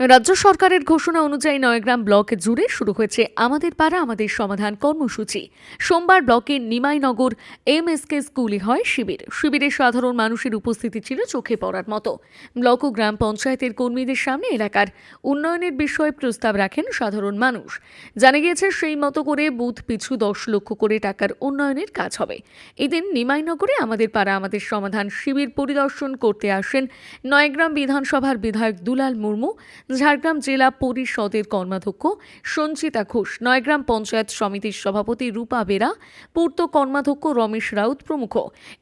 রাজ্য সরকারের ঘোষণা অনুযায়ী নয়গ্রাম ব্লক জুড়ে শুরু হয়েছে আমাদের পাড়া, আমাদের সমাধান কর্মসূচি। সোমবার ব্লকের নিমাইনগর এমএসকে স্কুলে হয় শিবির। শিবিরে সাধারণ মানুষের উপস্থিতি ছিল চোখে পড়ার মতো। ব্লক ও গ্রাম পঞ্চায়েতের কর্মীদের সামনে এলাকার উন্নয়নের বিষয়ে প্রস্তাব রাখেন সাধারণ মানুষ। জানা গিয়েছে, সেই মতো করে বুথ পিছু দশ লক্ষ করে টাকার উন্নয়নের কাজ হবে। এদিন নিমাইনগরে আমাদের পাড়া, আমাদের সমাধান শিবির পরিদর্শন করতে আসেন নয়গ্রাম বিধানসভার বিধায়ক দুলাল মুর্মু। ঝাড়গ্রাম জেলা পরিষদের কর্মাধ্যক্ষ সঞ্চিতা ঘোষ, নয়গ্রাম পঞ্চায়েত সমিতির সভাপতি রূপা বেরা, পূর্ত কর্মাধ্যক্ষ রমেশ রাউত প্রমুখ।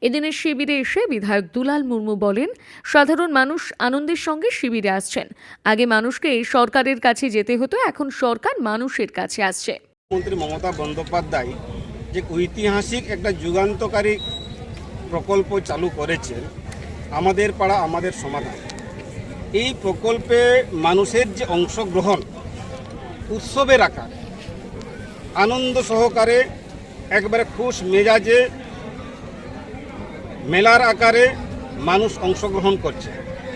এদিনের শিবিরে এসে বিধায়ক দুলাল মুর্মু বলেন, সাধারণ মানুষ আনন্দের সঙ্গে শিবিরে আসছেন। আগে মানুষকে সরকারের কাছে যেতে হতো, এখন সরকার মানুষের কাছে আসছে। মন্ত্রী মমতা বন্দ্যোপাধ্যায় যে ঐতিহাসিক একটা যুগান্তকারী প্রকল্প চালু করেছেন, আমাদের পাড়া আমাদের সমাধান। এই প্রকল্পে মানুষের যে অংশগ্রহণ, উৎসবের আকার, আনন্দ সহকারে, একবারে খুশ মেজাজে, মেলার আকারে মানুষ অংশগ্রহণ করছে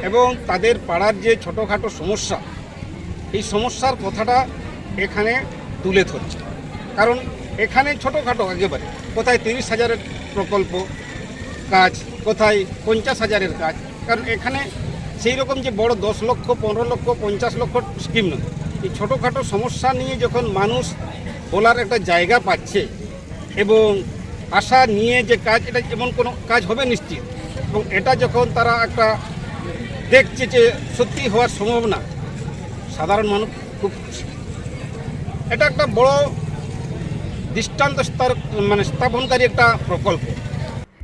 এবং তাদের পাড়ার যে ছোটোখাটো সমস্যা, এই সমস্যার কথাটা এখানে তুলে ধরছে। কারণ এখানে ছোটোখাটো একেবারে, কোথায় তিরিশ হাজারের প্রকল্প কাজ, কোথায় পঞ্চাশ হাজারের কাজ, কারণ এখানে সেই রকম যে বড় দশ লক্ষ, পনেরো লক্ষ, পঞ্চাশ লক্ষ স্কিম নয়। এই ছোটোখাটো সমস্যা নিয়ে যখন মানুষ বলার একটা জায়গা পাচ্ছে এবং আশা নিয়ে যে কাজ, এটা এমন কোনো কাজ হবে নিশ্চিত। এবং এটা যখন তারা একটা দেখছে যে সত্যি হওয়ার সম্ভাবনা, সাধারণ মানুষ খুব এটা একটা বড় দৃষ্টান্ত মানে স্থাপনকারী একটা প্রকল্প।